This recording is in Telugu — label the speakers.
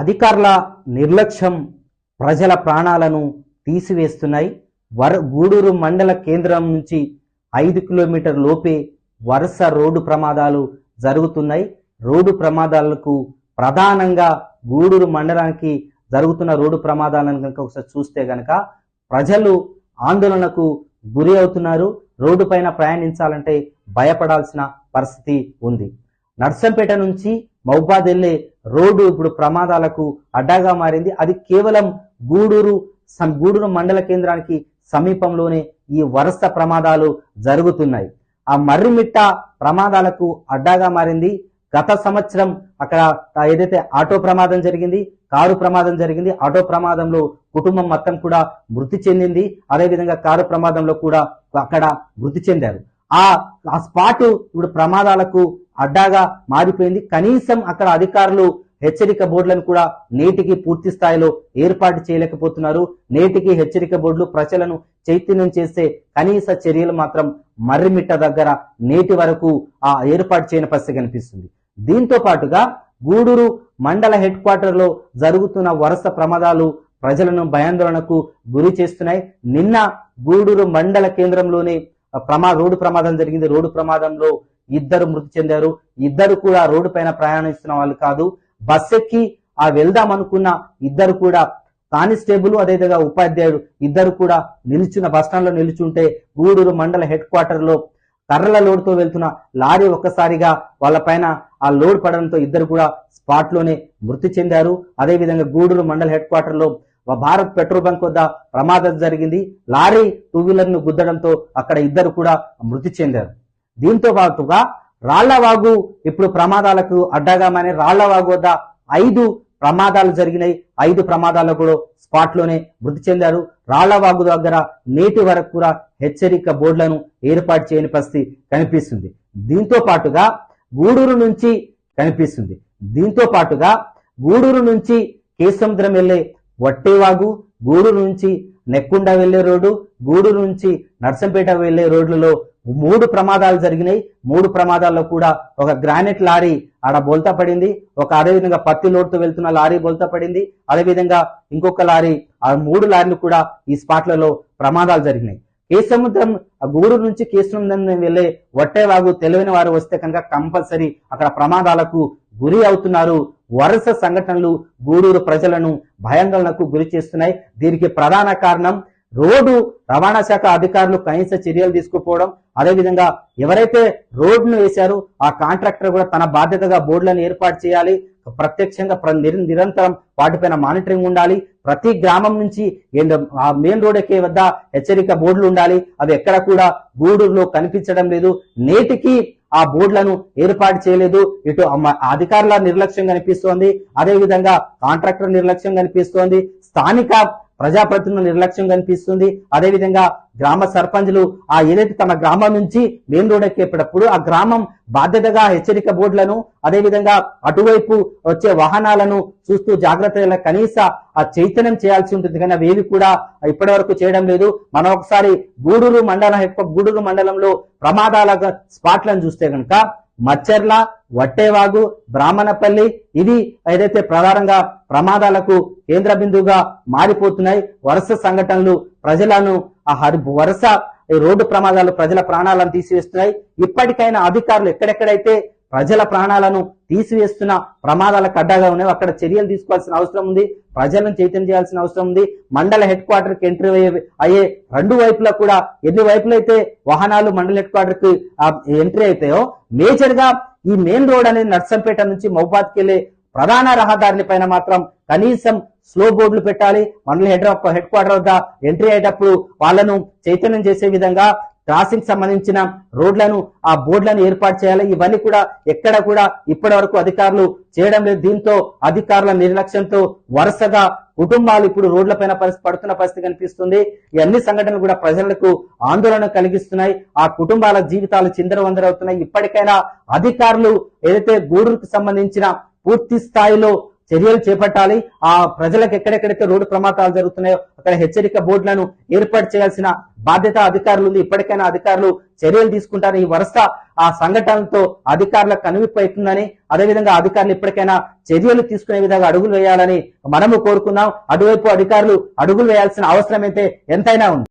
Speaker 1: అధికారుల నిర్లక్ష్యం ప్రజల ప్రాణాలను తీసివేస్తున్నాయి. వర గూడూరు మండల కేంద్రం నుంచి ఐదు కిలోమీటర్ లోపే వరుస రోడ్డు ప్రమాదాలు జరుగుతున్నాయి. రోడ్డు ప్రమాదాలకు ప్రధానంగా గూడూరు మండలానికి జరుగుతున్న రోడ్డు ప్రమాదాలను కనుక ఒకసారి చూస్తే గనక ప్రజలు ఆందోళనకు గురి అవుతున్నారు. రోడ్డు పైన ప్రయాణించాలంటే భయపడాల్సిన పరిస్థితి ఉంది. నర్సంపేట నుంచి మౌబాద్ వెళ్ళే రోడ్డు ఇప్పుడు ప్రమాదాలకు అడ్డాగా మారింది. అది కేవలం గూడూరు సం- గూడూరు మండల కేంద్రానికి సమీపంలోనే ఈ వరుస ప్రమాదాలు జరుగుతున్నాయి. ఆ మర్రిమిట్ట ప్రమాదాలకు అడ్డాగా మారింది. గత సంవత్సరం అక్కడ ఏదైతే ఆటో ప్రమాదం జరిగింది కారు ప్రమాదం జరిగింది ఆటో ప్రమాదంలో కుటుంబం మొత్తం కూడా మృతి చెందింది. అదేవిధంగా కారు ప్రమాదంలో కూడా అక్కడ మృతి చెందారు. ఆ ఆ ఇప్పుడు ప్రమాదాలకు అడ్డాగా మారిపోయింది. కనీసం అక్కడ అధికారులు హెచ్చరిక బోర్డులను కూడా నేటికి పూర్తి స్థాయిలో ఏర్పాటు చేయలేకపోతున్నారు. నేటికి హెచ్చరిక బోర్డులు ప్రజలను చైతన్యం చేసే కనీస చర్యలు మాత్రం మర్రిమిట్ట దగ్గర నేటి వరకు ఆ ఏర్పాటు చేయని పరిస్థితి కనిపిస్తుంది. దీంతో పాటుగా గూడూరు మండల హెడ్ క్వార్టర్లో జరుగుతున్న వరుస ప్రమాదాలు ప్రజలను భయాందోళనకు గురి చేస్తున్నాయి. నిన్న గూడూరు మండల కేంద్రంలోనే ప్రమా రోడ్డు ప్రమాదం జరిగింది. రోడ్డు ప్రమాదంలో ఇద్దరు మృతి చెందారు. ఇద్దరు కూడా రోడ్డు పైన ప్రయాణిస్తున్న వాళ్ళు కాదు. బస్ ఎక్కి ఆ వెళ్దాం అనుకున్న ఇద్దరు కూడా కానిస్టేబుల్ అదేవిధంగా ఉపాధ్యాయుడు ఇద్దరు కూడా నిల్చున్న బస్ స్టాండ్లో నిల్చుంటే గూడూరు మండల హెడ్ క్వార్టర్లో కర్రల లోడ్తో వెళ్తున్న లారీ ఒక్కసారిగా వాళ్ళ పైన ఆ లోడ్ పడడంతో ఇద్దరు కూడా స్పాట్లోనే మృతి చెందారు. అదేవిధంగా గూడూరు మండల హెడ్ క్వార్టర్లో భారత్ పెట్రోల్ బంక్ వద్ద ప్రమాదం జరిగింది. లారీ టూ వీలర్ను గుద్దడంతో అక్కడ ఇద్దరు కూడా మృతి చెందారు. దీంతో పాటుగా రాళ్ళవాగు ఇప్పుడు ప్రమాదాలకు అడ్డగా రాళ్ళవాగు వద్ద ఐదు ప్రమాదాలు జరిగినాయి. ఐదు ప్రమాదాల్లో కూడా స్పాట్లోనే మృతి చెందారు. రాళ్ళవాగు దగ్గర నేటి వరకు కూడా హెచ్చరిక బోర్డులను ఏర్పాటు చేయని పరిస్థితి కనిపిస్తుంది. దీంతో పాటుగా గూడూరు నుంచి కనిపిస్తుంది. దీంతో పాటుగా గూడూరు నుంచి కేసముద్రం వెళ్ళే వట్టేవాగు గూడూరు నుంచి నెక్కుండ వెళ్ళే రోడ్డు గూడూరు నుంచి నర్సంపేట వెళ్ళే రోడ్లలో మూడు ప్రమాదాలు జరిగినాయి. మూడు ప్రమాదాల్లో కూడా ఒక గ్రానైట్ లారీ ఆడ బోల్తా పడింది. ఒక అదేవిధంగా పత్తి లోడ్తో వెళ్తున్న లారీ బోల్తా పడింది. అదేవిధంగా ఇంకొక లారీ ఆ మూడు లారీలు కూడా ఈ స్పాట్లలో ప్రమాదాలు జరిగినాయి. కేసముద్రం ఆ గూడూరు నుంచి కేసముద్రం వెళ్ళే వట్టేవాగు తెలివైన వారు వస్తే కనుక కంపల్సరీ అక్కడ ప్రమాదాలకు గురి అవుతున్నారు. వరుస సంఘటనలు గూడూరు ప్రజలను భయాందోళనకు గురి చేస్తున్నాయి. దీనికి ప్రధాన కారణం రోడ్డు రవాణా శాఖ అధికారులు కనీస చర్యలు తీసుకుపోవడం అదేవిధంగా ఎవరైతే రోడ్డును వేశారో ఆ కాంట్రాక్టర్ కూడా తన బాధ్యతగా బోర్డులను ఏర్పాటు చేయాలి. ప్రత్యక్షంగా ప్ర- నిరంతరం వాటిపైన మానిటరింగ్ ఉండాలి. ప్రతి గ్రామం నుంచి ఆ మెయిన్ రోడ్ ఎక్కే వద్ద హెచ్చరిక బోర్డులు ఉండాలి. అవి ఎక్కడ కూడా గూడూరులో కనిపించడం లేదు. నేటికి ఆ బోర్డులను ఏర్పాటు చేయలేదు. ఇటు అధికారుల నిర్లక్ష్యం కనిపిస్తోంది. అదేవిధంగా కాంట్రాక్టర్ నిర్లక్ష్యం కనిపిస్తోంది. స్థానిక ప్రజాప్రతినిధుల నిర్లక్ష్యం కనిపిస్తుంది. అదేవిధంగా గ్రామ సర్పంచులు ఆ ఏదైతే తమ గ్రామం నుంచి మెయిన్ రోడ్ ఎక్కేటప్పుడు ఆ గ్రామం బాధ్యతగా హెచ్చరిక బోర్డులను అదేవిధంగా అటువైపు వచ్చే వాహనాలను చూస్తూ జాగ్రత్తగా కనీస ఆ చైతన్యం చేయాల్సి ఉంటుంది. కానీ అవేవి కూడా ఇప్పటి వరకు చేయడం లేదు. మనం ఒకసారి గూడూరు మండలం గూడూరు మండలంలో ప్రమాదాల స్పాట్లను చూస్తే కనుక మచ్చర్ల వట్టేవాగు బ్రాహ్మణపల్లి ఇది ఏదైతే ప్రధానంగా ప్రమాదాలకు కేంద్ర బిందువుగా మారిపోతున్నాయి వరుస సంఘటనలు ప్రజలను ఆ వరుస ఈ రోడ్డు ప్రమాదాలు ప్రజల ప్రాణాలను తీసివేస్తున్నాయి. ఇప్పటికైనా అధికారులు ఎక్కడెక్కడైతే ప్రజల ప్రాణాలను తీసివేస్తున్న ప్రమాదాలకు అడ్డాగా ఉన్నాయి అక్కడ చర్యలు తీసుకోవాల్సిన అవసరం ఉంది. ప్రజలను చైతన్యం చేయాల్సిన అవసరం ఉంది. మండల హెడ్ క్వార్టర్కి ఎంట్రీ అయ్యే- అయ్యే రెండు వైపులా కూడా ఎన్ని వైపులైతే వాహనాలు మండల హెడ్ క్వార్టర్కి ఎంట్రీ అవుతాయో మేజర్గా ఈ మెయిన్ రోడ్ అనేది నర్సంపేట నుంచి మౌబాద్కి వెళ్ళే ప్రధాన రహదారిని పైన మాత్రం కనీసం స్లో బోర్డులు పెట్టాలి. మండల హెడ్ హెడ్ క్వార్టర్ వద్ద ఎంట్రీ అయ్యేటప్పుడు వాళ్ళను చైతన్యం చేసే విధంగా క్రాసింగ్ సంబంధించిన రోడ్లను ఆ బోర్డులను ఏర్పాటు చేయాలి. ఇవన్నీ కూడా ఎక్కడ కూడా ఇప్పటి వరకు అధికారులు చేయడం లేదు. దీంతో అధికారుల నిర్లక్ష్యంతో వరుసగా కుటుంబాలు ఇప్పుడు రోడ్లపైన పరిస్థితి పడుతున్న పరిస్థితి కనిపిస్తుంది. ఈ అన్ని సంఘటనలు కూడా ప్రజలకు ఆందోళన కలిగిస్తున్నాయి. ఆ కుటుంబాల జీవితాలు చిందరవందరవుతున్నాయి. ఇప్పటికైనా అధికారులు ఏదైతే గూడూరుకు సంబంధించిన పూర్తి స్థాయిలో చర్యలు చేపట్టాలి. ఆ ప్రజలకు ఎక్కడెక్కడైతే రోడ్డు ప్రమాదాలు జరుగుతున్నాయో అక్కడ హెచ్చరిక బోర్డులను ఏర్పాటు చేయాల్సిన బాధ్యత అధికారులు ఉంది. ఇప్పటికైనా అధికారులు చర్యలు తీసుకుంటారు. ఈ వరుస ఆ సంఘటనలతో అధికారులకు కనువిప్పు అవుతుందని అదేవిధంగా అధికారులు ఇప్పటికైనా చర్యలు తీసుకునే విధంగా అడుగులు వేయాలని మనము కోరుకున్నాం. అటువైపు అధికారులు అడుగులు వేయాల్సిన అవసరం అయితే ఎంతైనా ఉంది.